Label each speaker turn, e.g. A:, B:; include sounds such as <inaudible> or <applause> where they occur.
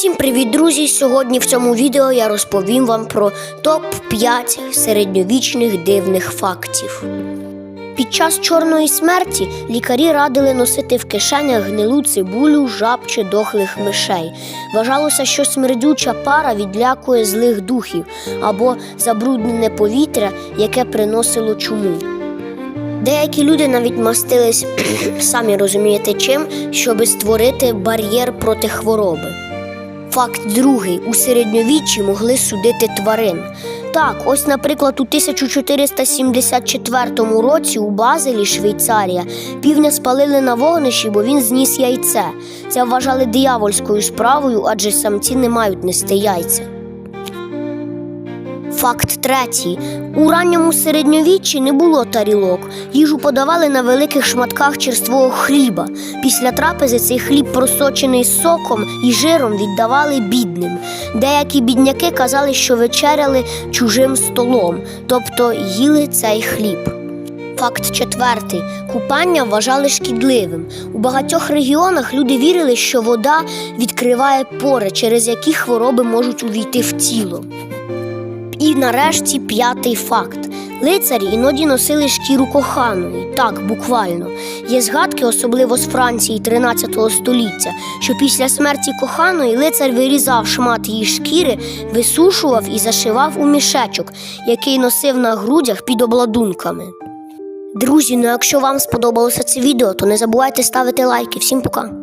A: Всім привіт, друзі! Сьогодні в цьому відео я розповім вам про топ-5 середньовічних дивних фактів. Під час чорної смерті лікарі радили носити в кишенях гнилу цибулю, жаб чи дохлих мишей. Вважалося, що смердюча пара відлякує злих духів або забруднене повітря, яке приносило чуму. Деякі люди навіть мастились, <clears throat> самі розумієте чим, щоби створити бар'єр проти хвороби. Факт другий: у середньовіччі могли судити тварин. Так, ось, наприклад, у 1474 році у Базелі, Швейцарія, півня спалили на вогнищі, бо він зніс яйце. Це вважали диявольською справою, адже самці не мають нести яйця. Факт третій. У ранньому середньовіччі не було тарілок. Їжу подавали на великих шматках черствого хліба. Після трапези цей хліб, просочений соком і жиром, віддавали бідним. Деякі бідняки казали, що вечеряли чужим столом, тобто їли цей хліб. Факт четвертий. Купання вважали шкідливим. У багатьох регіонах люди вірили, що вода відкриває пори, через які хвороби можуть увійти в тіло. І нарешті п'ятий факт. Лицарі іноді носили шкіру коханої, так буквально. Є згадки, особливо з Франції 13 століття, що після смерті коханої лицар вирізав шмат її шкіри, висушував і зашивав у мішечок, який носив на грудях під обладунками. Друзі, ну якщо вам сподобалося це відео, то не забувайте ставити лайки. Всім пока!